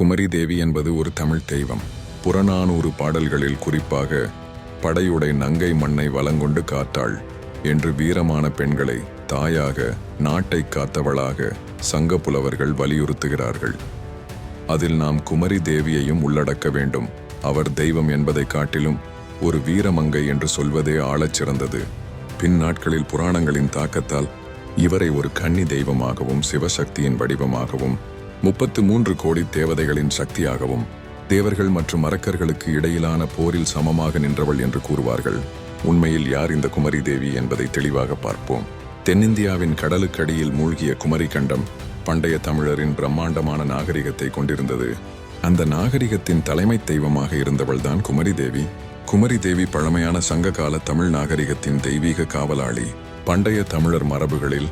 குமரி தேவி என்பது ஒரு தமிழ் தெய்வம். புறநானூறு பாடல்களில் குறிப்பாக படையுடை நங்கை மண்ணை வலங்கொண்டு காத்தாள் என்று வீரமான பெண்களை தாயாக நாட்டை காத்தவளாக சங்க புலவர்கள் வலியுறுத்துகிறார்கள். அதில் நாம் குமரி தேவியையும் உள்ளடக்க வேண்டும். அவர் தெய்வம் என்பதைக் காட்டிலும் ஒரு வீரமங்கை என்று சொல்வதே ஆழச் சிறந்தது. பின் நாட்களில் புராணங்களின் தாக்கத்தால் இவரை ஒரு கன்னி தெய்வமாகவும் சிவசக்தியின் வடிவமாகவும் முப்பத்து மூன்று கோடி தேவதைகளின் சக்தியாகவும் தேவர்கள் மற்றும் அரக்கர்களுக்கு இடையிலான போரில் சமமாக நின்றவள் என்று கூறுவார்கள். உண்மையில் யார் இந்த குமரி தேவி என்பதை தெளிவாக பார்ப்போம். தென்னிந்தியாவின் கடலுக்கடியில் மூழ்கிய குமரி கண்டம் பண்டைய தமிழரின் பிரம்மாண்டமான நாகரிகத்தை கொண்டிருந்தது. அந்த நாகரிகத்தின் தலைமை தெய்வமாக இருந்தவள்தான் குமரி தேவி. குமரி தேவி பழமையான சங்ககால தமிழ் நாகரிகத்தின் தெய்வீக காவலாளி. பண்டைய தமிழர் மரபுகளில்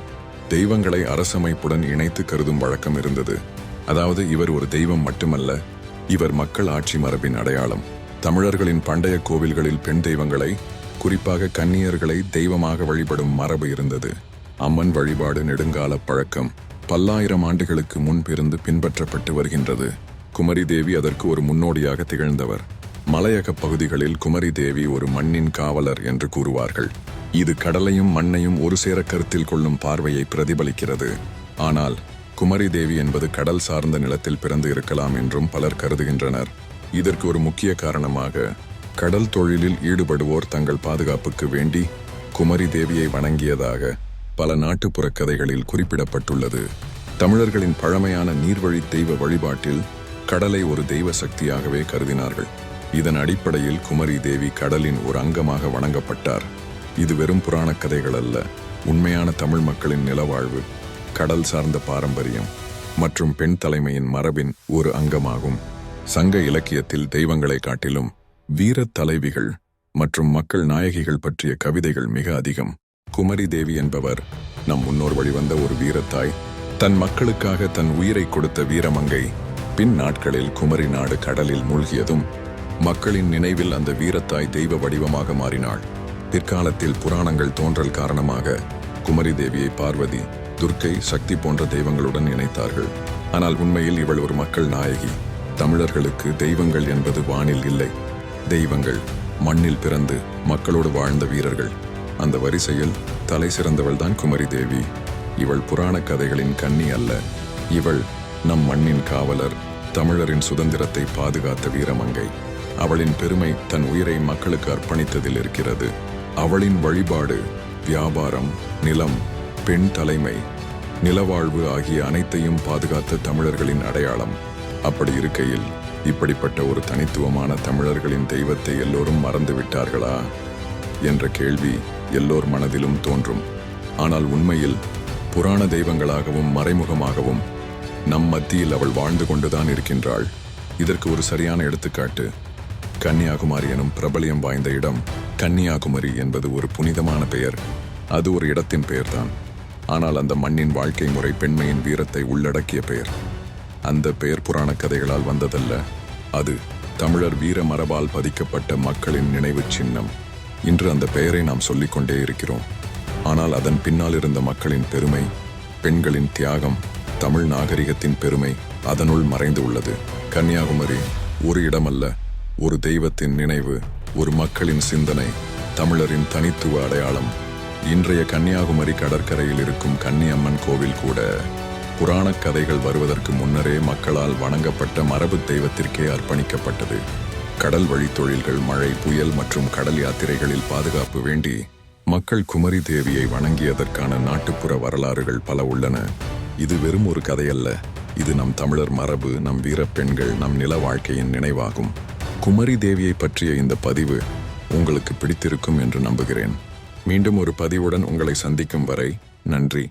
தெய்வங்களை அரசமைப்புடன் இணைத்து கருதும் வழக்கம் இருந்தது. அதாவது இவர் ஒரு தெய்வம் மட்டுமல்ல இவர் மக்கள் ஆட்சி மரபின் அடையாளம். தமிழர்களின் பண்டைய கோவில்களில் பெண் தெய்வங்களை குறிப்பாக கன்னியர்களை தெய்வமாக வழிபடும் மரபு இருந்தது. அம்மன் வழிபாடு நெடுங்கால பழக்கம் பல்லாயிரம் ஆண்டுகளுக்கு முன்பிருந்து பின்பற்றப்பட்டு வருகின்றது. குமரி தேவி அதற்கு ஒரு முன்னோடியாக திகழ்ந்தவர். மலையக பகுதிகளில் குமரி தேவி ஒரு மண்ணின் காவலர் என்று கூறுவார்கள். இது கடலையும் மண்ணையும் ஒரு சேர கருத்தில் கொள்ளும் பார்வையை பிரதிபலிக்கிறது. ஆனால் குமரி தேவி என்பது கடல் சார்ந்த நிலத்தில் பிறந்து இருக்கலாம் என்றும் பலர் கருதுகின்றனர். இதற்கு ஒரு முக்கிய காரணமாக கடல் தொழிலில் ஈடுபடுவோர் தங்கள் பாதுகாப்புக்கு வேண்டி குமரி தேவியை வணங்கியதாக பல நாட்டுப்புற கதைகளில் குறிப்பிடப்பட்டுள்ளது. தமிழர்களின் பழமையான நீர்வழி தெய்வ வழிபாட்டில் கடலை ஒரு தெய்வ சக்தியாகவே கருதினார்கள். இதன் அடிப்படையில் குமரி தேவி கடலின் ஒரு அங்கமாக வணங்கப்பட்டார். இது வெறும் புராணக் கதைகள் அல்ல. உண்மையான தமிழ் மக்களின் நிலவாழ்வு கடல் சார்ந்த பாரம்பரியம் மற்றும் பெண் தலைமையின் மரபின் ஒரு அங்கமாகும். சங்க இலக்கியத்தில் தெய்வங்களை காட்டிலும் வீரத் தலைவிகள் மற்றும் மக்கள் நாயகிகள் பற்றிய கவிதைகள் மிக அதிகம். குமரி தேவி என்பவர் நம் முன்னோர் வழிவந்த ஒரு வீரத்தாய். தன் மக்களுக்காக தன் உயிரை கொடுத்த வீரமங்கை பின் நாட்களில் குமரி நாடு கடலில் மூழ்கியதும் மக்களின் நினைவில் அந்த வீரத்தாய் தெய்வ வடிவமாக மாறினாள். பிற்காலத்தில் புராணங்கள் தோன்றல் காரணமாக குமரி தேவியை பார்வதி துர்க்கை சக்தி போன்ற தெய்வங்களுடன் இணைத்தார்கள். ஆனால் உண்மையில் இவள் ஒரு மக்கள் நாயகி. தமிழர்களுக்கு தெய்வங்கள் என்பது வானில் இல்லை. தெய்வங்கள் மண்ணில் பிறந்து மக்களோடு வாழ்ந்த வீரர்கள். அந்த வரிசையில் தலை சிறந்தவள் தான் குமரி தேவி. இவள் புராண கதைகளின் கன்னி அல்ல. இவள் நம் மண்ணின் காவலர் தமிழரின் சுதந்திரத்தை பாதுகாத்த வீரமங்கை. அவளின் பெருமை தன் உயிரை மக்களுக்கு அர்ப்பணித்ததில் இருக்கிறது. அவளின் வழிபாடு வியாபாரம் நிலம் பெண் தலைமை நிலவாழ்வு ஆகிய அனைத்தையும் பாதுகாத்த தமிழர்களின் அடையாளம். அப்படி இருக்கையில் இப்படிப்பட்ட ஒரு தனித்துவமான தமிழர்களின் தெய்வத்தை எல்லோரும் மறந்து விட்டார்களா என்ற கேள்வி எல்லோர் மனதிலும் தோன்றும். ஆனால் உண்மையில் புராண தெய்வங்களாகவும் மறைமுகமாகவும் நம் மத்தியில் அவள் வாழ்ந்து கொண்டுதான் இருக்கின்றாள். இதற்கு ஒரு சரியான எடுத்துக்காட்டு. கன்னியாகுமரி எனும் பிரபலியம் வாய்ந்த இடம் கன்னியாகுமரி என்பது ஒரு புனிதமான பெயர். அது ஒரு இடத்தின் பெயர்தான். ஆனால் அந்த மண்ணின் வாழ்க்கை முறை பெண்மையின் வீரத்தை உள்ளடக்கிய பெயர். அந்த பெயர் புராண கதைகளால் வந்ததல்ல. அது தமிழர் வீர மரபால் பதிக்கப்பட்ட மக்களின் நினைவு சின்னம். இன்று அந்த பெயரை நாம் சொல்லிக்கொண்டே இருக்கிறோம். ஆனால் அதன் பின்னால் இருந்த மக்களின் பெருமை பெண்களின் தியாகம் தமிழ் நாகரிகத்தின் பெருமை அதனுள் மறைந்து உள்ளது. கன்னியாகுமரி ஒரு இடமல்ல ஒரு தெய்வத்தின் நினைவு ஒரு மக்களின் சிந்தனை தமிழரின் தனித்துவ அடையாளம். இன்றைய கன்னியாகுமரி கடற்கரையில் இருக்கும் கன்னியம்மன் கோவில் கூட புராணக் கதைகள் வருவதற்கு முன்னரே மக்களால் வணங்கப்பட்ட மரபு தெய்வத்திற்கே அர்ப்பணிக்கப்பட்டது. கடல் வழி தொழில்கள் மழை புயல் மற்றும் கடல் யாத்திரைகளில் பாதுகாப்பு வேண்டி மக்கள் குமரி தேவியை வணங்கியதற்கான நாட்டுப்புற வரலாறுகள் பல உள்ளன. இது வெறும் ஒரு கதையல்ல. இது நம் தமிழர் மரபு நம் வீரப் பெண்கள் நம் நில வாழ்க்கையின் நினைவாகும். குமரி தேவியை பற்றிய இந்த பதிவு உங்களுக்கு பிடித்திருக்கும் என்று நம்புகிறேன். மீண்டும் ஒரு பதிவுடன் உங்களை சந்திக்கும் வரை நன்றி.